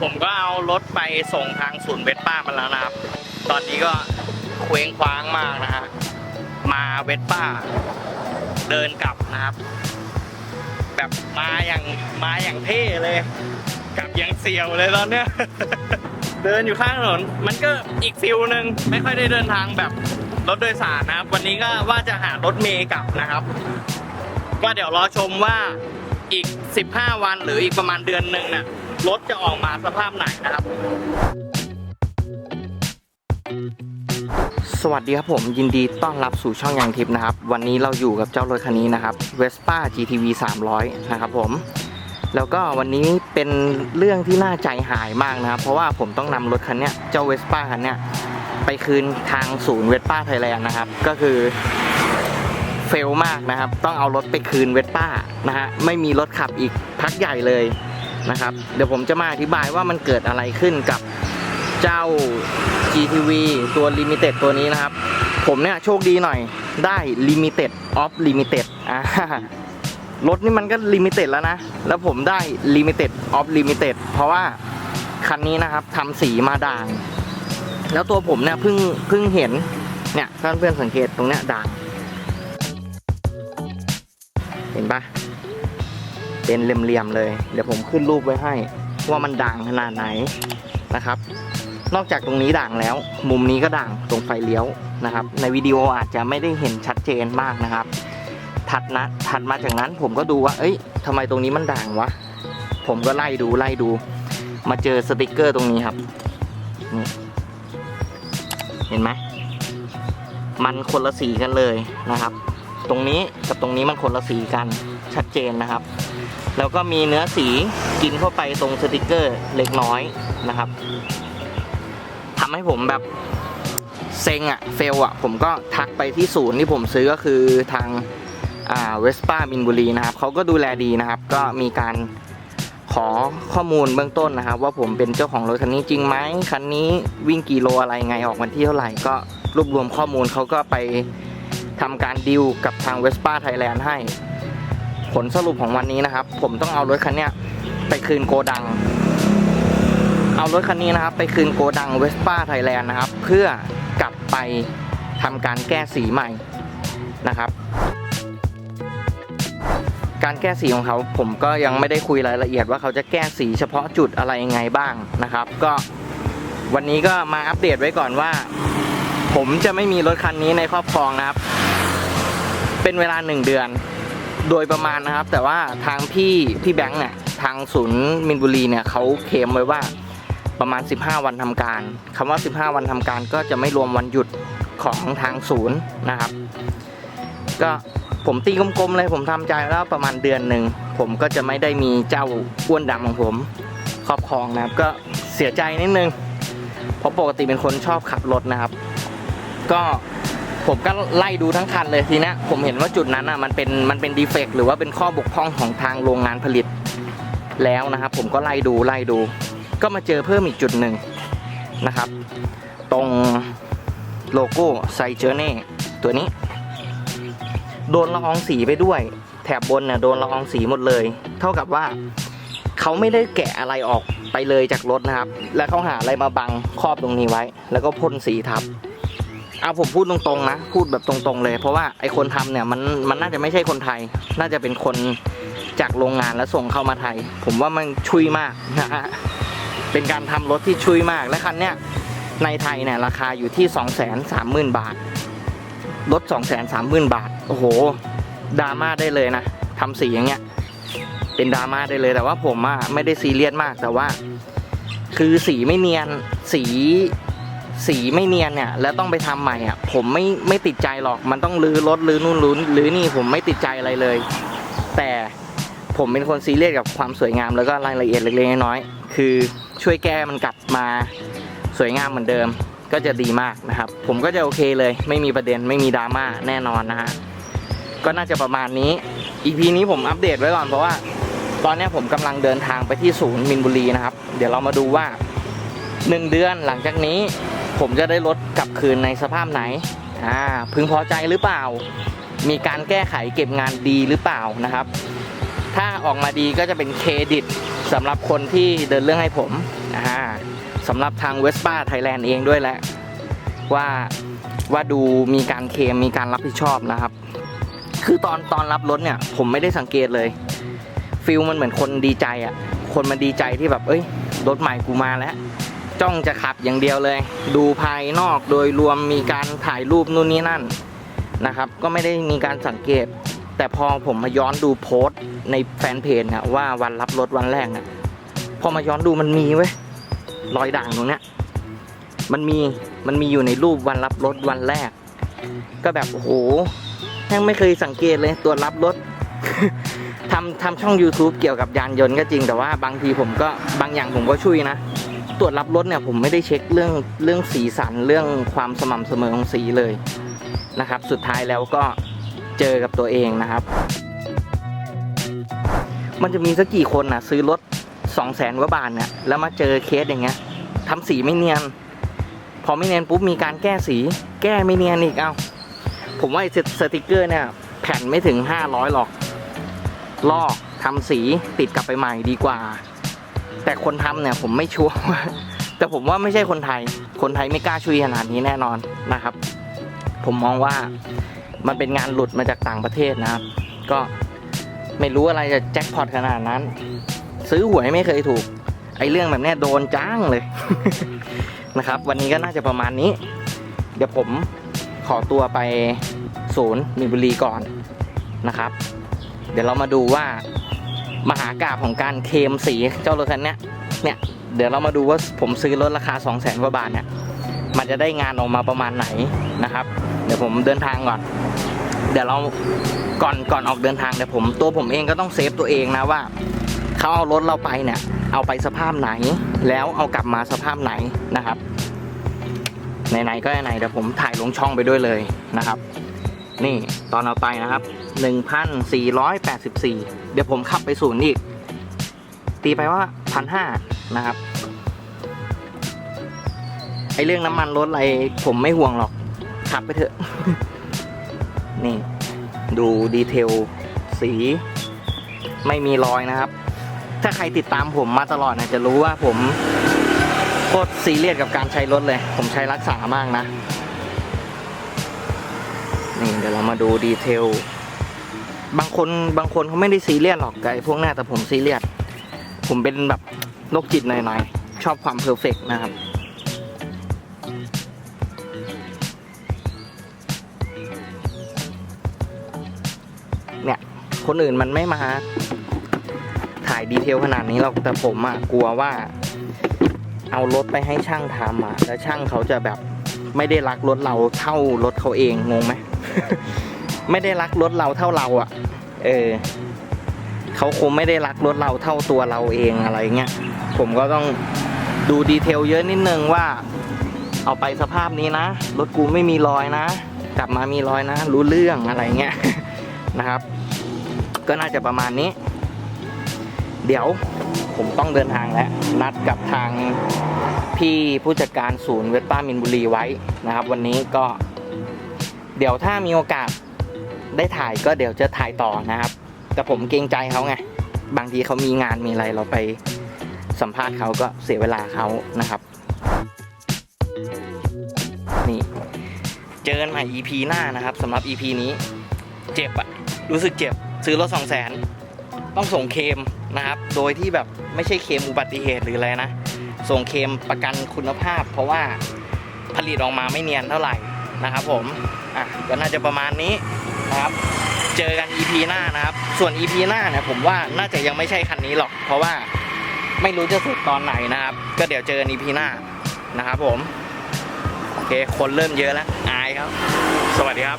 ผมก็เอารถไปส่งทางศูนย์เวสป้ามาแล้วนะครับ ตอนนี้ก็เคว้งคว้างมากนะฮะ มาเวสป้า เดินกลับนะครับ แบบมาอย่างมาอย่างเท่เลย กลับอย่างเสียวเลยตอนเนี้ย เดินอยู่ข้างถนน มันก็อีกฟิลหนึ่งไม่ค่อยได้เดินทางแบบรถโดยสารนะครับ วันนี้ก็ว่าจะหารถเมย์กลับนะครับ ก็เดี๋ยวรอชมว่าอีก 15 วันหรืออีกประมาณเดือนหนึ่งน่ะ รถจะออกมาสภาพไหนนะครับ สวัสดีครับผมยินดีต้อนรับสู่ช่องยังทิพย์นะครับ วันนี้เราอยู่กับเจ้ารถคันนี้นะครับ Vespa GTV 300 นะครับผม แล้วก็วันนี้เป็นเรื่องที่น่าใจหายมากนะครับ เพราะว่าผมต้องนำรถคันนี้เจ้า Vespa คันนี้ไปคืนทางศูนย์ Vespa Thailand นะครับ ก็คือเฟลมากนะครับ ต้องเอารถไปคืนเวสป้านะฮะ ไม่มีรถขับอีกพักใหญ่เลย นะครับ เดี๋ยวผมจะมาอธิบายว่ามันเกิดอะไรขึ้นกับเจ้า GTV ตัว Limited ตัวนี้นะครับ ผมเนี่ยโชคดีหน่อยได้ Limited of Limited อ่ารถนี่มันก็ Limited แล้วนะ แล้วผมได้ Limited of Limited เพราะว่าคันนี้นะครับทำสีมาด่าง แล้วตัวผมเนี่ยเพิ่งเพิ่งเห็นเนี่ยท่านเพื่อนสังเกตตรงเนี้ยด่างเห็นปะ เป็นเหลี่ยมๆเลย เดี๋ยวผมขึ้นรูปไว้ให้ ว่ามันด่างขนาดไหนนะครับ นอกจากตรงนี้ด่างแล้ว มุมนี้ก็ด่างตรงไฟเลี้ยวนะครับ ในวิดีโออาจจะไม่ได้เห็นชัดเจนมากนะครับ ถัดนะถัดมาจากนั้นผมก็ดูว่า เอ้ยทำไมตรงนี้มันด่างวะ ผมก็ไล่ดูไล่ดู มาเจอสติกเกอร์ตรงนี้ครับนี่เห็นไหมมันคนละสีกันเลยนะครับ ตรงนี้กับตรงนี้มันคนละสีกันชัดเจนนะครับ แล้วก็มีเนื้อสีกินเข้าไปตรงสติกเกอร์เล็กน้อยนะครับทำให้ผมแบบเซ็งอะเฟลอะผมก็ทักไปที่ศูนย์ที่ผมซื้อก็คือทางเวสป้ามินบุรีนะครับเขาก็ดูแลดีนะครับ ก็มีการขอข้อมูลเบื้องต้นนะครับ ว่าผมเป็นเจ้าของรถคันนี้จริงไหมคันนี้วิ่งกี่โลอะไรไงออกวันที่เท่าไหร่ก็รวบรวมข้อมูลเขาก็ไปทำการดิวกับทาง Vespa Thailand ให้ ผลสรุปของวันนี้นะครับ ผมต้องเอารถคันนี้ไปคืนโกดัง เอารถคันนี้นะครับ ไปคืนโกดัง Vespa Thailand นะครับ เพื่อกลับไปทำการแก้สีใหม่นะครับการแก้สีของเขาผมก็ยังไม่ได้คุยรายละเอียดว่าเขาจะแก้สีเฉพาะจุดอะไรยังไงบ้างนะครับ ก็วันนี้ก็มาอัปเดตไว้ก่อนว่า ผมจะไม่มีรถคันนี้ในครอบครองนะครับ เป็นเวลาหนึ่งเดือน โดยประมาณนะครับ แต่ว่าทางพี่พี่แบงค์เนี่ยทางศูนย์มินบุรีเนี่ยเขาเคลมไว้ว่าประมาณ 15 วันทำการคำว่า 15 วันทำการก็จะไม่รวมวันหยุดของทางศูนย์นะครับ ก็ผมตีกลมๆเลยผมทำใจแล้วประมาณเดือนหนึ่งผมก็จะไม่ได้มีเจ้าอ้วนดำของผมครอบครองนะครับ ก็เสียใจนิดนึงเพราะปกติเป็นคนชอบขับรถนะครับ ก็ ผมก็ไล่ดูทั้งคันเลยทีนี้ผมเห็นว่าจุดนั้นอะมันเป็นมันเป็นดีเฟกหรือว่าเป็นข้อบกพร่องของทางโรงงานผลิต แล้วนะครับ ผมก็ไล่ดูไล่ดู ก็มาเจอเพิ่มอีกจุดหนึ่งนะครับ ตรงโลโก้ไซเจอร์เน่ตัวนี้ โดนละอองสีไปด้วย แถบบนเนี่ยโดนละอองสีหมดเลย เท่ากับว่าเขาไม่ได้แกะอะไรออกไปเลยจากรถนะครับ แล้วเขาหาอะไรมาบังครอบตรงนี้ไว้ แล้วก็พ่นสีทับ เอาผมพูดตรงๆนะ พูดแบบตรงๆเลย เพราะว่าไอ้คนทำเนี่ยมันมันน่าจะไม่ใช่คนไทย น่าจะเป็นคนจากโรงงานแล้วส่งเข้ามาไทย ผมว่ามันชุยมากนะฮะเป็นการทำรถที่ชุยมากและคันเนี้ยในไทยเนี่ยราคาอยู่ที่ 2 3 0 0 0 0 บาทรถ2 3 0 0 0 0 บาท โอ้โหดราม่าได้เลยนะทำสีอย่างเงี้ย เป็นดราม่าได้เลยแต่ว่าผมอะไม่ได้ซีเรียสมากแต่ว่า คือสีไม่เนียนสี สีไม่เนียนเนี่ยแล้วต้องไปทำใหม่อะผมไม่ไม่ติดใจหรอกมันต้องรื้อรถรื้อนู่นรื้อรื้อนี่ผมไม่ติดใจอะไรเลย แต่ผมเป็นคนซีเรียสกับความสวยงามแล้วก็รายละเอียดเล็กๆน้อยๆคือช่วยแก้มันกลับมาสวยงามเหมือนเดิมก็จะดีมากนะครับ ผมก็จะโอเคเลย ไม่มีประเด็นไม่มีดราม่าแน่นอนนะฮะก็น่าจะประมาณนี้ EP นี้ผมอัปเดตไว้ก่อนเพราะว่า ตอนนี้ผมกำลังเดินทางไปที่ศูนย์มินบุรีนะครับ เดี๋ยวเรามาดูว่า 1 เดือนหลังจากนี้ ผมจะได้รถกลับคืนในสภาพไหนอ่าพึงพอใจหรือเปล่า มีการแก้ไขเก็บงานดีหรือเปล่านะครับ ถ้าออกมาดีก็จะเป็นเครดิตสำหรับคนที่เดินเรื่องให้ผมอ่าสำหรับทางเวสป้าไทยแลนด์เองด้วยแหละว่าว่าดูมีการเคมมีการรับผิดชอบนะครับ คือตอนตอนรับรถเนี่ย ผมไม่ได้สังเกตเลยฟิลมันเหมือนคนดีใจอะ่ะคนมันดีใจที่แบบ เอ้ยรถใหม่กูมาแล้ว จ้องจะขับอย่างเดียวเลย ดูภายนอกโดยรวมมีการถ่ายรูปนู่นนี่นั่นนะครับ ก็ไม่ได้มีการสังเกต แต่พอผมมาย้อนดูโพสต์ในแฟนเพจนะว่าวันรับรถวันแรกนะพอมาย้อนดูมันมีเว้ยรอยด่างตรงเนี้ยมันมีมันมีอยู่ในรูปวันรับรถวันแรก ก็แบบโอ้โหยังไม่เคยสังเกตเลยตัวรับรถทำทำช่อง YouTube เกี่ยวกับยานยนต์ก็จริงแต่ว่าบางทีผมก็บางอย่างผมก็ช่วยนะ ตรวจรับรถเนี่ยผมไม่ได้เช็คเรื่องเรื่องสีสันเรื่องความสม่ำเสมอของสีเลยนะครับ สุดท้ายแล้วก็เจอกับตัวเองนะครับ มันจะมีสักกี่คนนะซื้อรถสองแสนกว่าบาทเนี่ยแล้วมาเจอเคสอย่างเงี้ยทำสีไม่เนียน พอไม่เนียนปุ๊บมีการแก้สี แก้ไม่เนียนอีกเอาผมว่าไอ้สติกเกอร์เนี่ยแผ่นไม่ถึง 500 หรอก ลอกทำสีติดกลับไปใหม่ดีกว่า แต่คนทำเนี่ยผมไม่ชัวร์แต่ผมว่าไม่ใช่คนไทย คนไทยไม่กล้าช่วยขนาดนี้แน่นอนนะครับ ผมมองว่ามันเป็นงานหลุดมาจากต่างประเทศนะครับ ก็ไม่รู้อะไรจะแจ็คพอตขนาดนั้น ซื้อหวยไม่เคยถูก ไอ้เรื่องแบบนี้โดนจ้างเลยนะครับ วันนี้ก็น่าจะประมาณนี้ เดี๋ยวผมขอตัวไปศูนย์มีบุรีก่อนนะครับ เดี๋ยวเรามาดูว่า มหากราบของการเคลมสีเจ้ารถคันนี้เนี่ยเดี๋ยวเรามาดูว่าผมซื้อรถราคา 2 0 0แสนกว่าบาทเนี่ยมันจะได้งานออกมาประมาณไหนนะครับ เดี๋ยวผมเดินทางก่อน เดี๋ยวเราก่อนก่อนออกเดินทางเดี๋ยวผมตัวผมเองก็ต้องเซฟตัวเองนะว่าเขาเอารถเราไปเนี่ยเอาไปสภาพไหน แล้วเอากลับมาสภาพไหนนะครับไหนๆก็ไหนเดี๋ยวผมถ่ายลงช่องไปด้วยเลยนะครับ นี่ตอนเอาไปนะครับ 1,484 ดี๋ยวผมขับไปศูนย์อีก ตีไปว่าพันห้านะครับ ไอเรื่องน้ำมันรถอะไรผมไม่ห่วงหรอก ขับไปเถอะ นี่ ดูดีเทล สี ไม่มีรอยนะครับ ถ้าใครติดตามผมมาตลอดนะจะรู้ว่าผมโคตรซีเรียสกับการใช้รถเลย ผมใช้รักษามากนะ นี่เดี๋ยวเรามาดูดีเทล บางคนบางคนเขาไม่ได้ซีเรียสหรอกไอ้พวกหน้าแต่ผมซีเรียสผมเป็นแบบโรคจิตหน่อยๆ ชอบความเพอร์เฟกนะครับ เนี่ย คนอื่นมันไม่มาถ่ายดีเทลขนาดนี้หรอกแต่ผมอะกลัวว่า เอารถไปให้ช่างทำอะแล้วช่างเขาจะแบบไม่ได้รักรถเราเท่ารถเขาเองงงไหม ไม่ได้รักรถเราเท่าเราอะ่ะ เออเขาคงไม่ได้รักรถเราเท่าตัวเราเองอะไรเงี้ย ผมก็ต้องดูดีเทลเยอะนิดนึงว่า เอาไปสภาพนี้นะ รถกูไม่มีรอยนะ กลับมามีรอยนะ รู้เรื่องอะไรเงี้ยนะครับ ก็น่าจะประมาณนี้ เดี๋ยวผมต้องเดินทางแล้ว นัดกับทางพี่ผู้จัดการศูนย์เวสป้ามินบุรีไว้นะครับ วันนี้ก็ เดี๋ยวถ้ามีโอกาส ได้ถ่ายก็เดี๋ยวจะถ่ายต่อนะครับ แต่ผมเกรงใจเขาไง บางทีเขามีงานมีอะไรเราไปสัมภาษณ์เขาก็เสียเวลาเขานะครับ นี่เจอกันใหม่ EP หน้านะครับสำหรับ EP นี้ เจ็บอะรู้สึกเจ็บซื้อรถสองแสนต้องส่งเคมนะครับ โดยที่แบบไม่ใช่เคมอุบัติเหตุหรืออะไรนะ ส่งเคมประกันคุณภาพ เพราะว่าผลิตออกมาไม่เนียนเท่าไหร่นะครับผม อะก็น่าจะประมาณนี้ นะครับ เจอกัน EP หน้านะครับ ส่วน EP หน้าเนี่ยผมว่าน่าจะยังไม่ใช่คันนี้หรอก เพราะว่าไม่รู้จะสุดตอนไหนนะครับ ก็เดี๋ยวเจอกัน EP หน้านะครับผม โอเค คนเริ่มเยอะแล้ว อายครับ สวัสดีครับ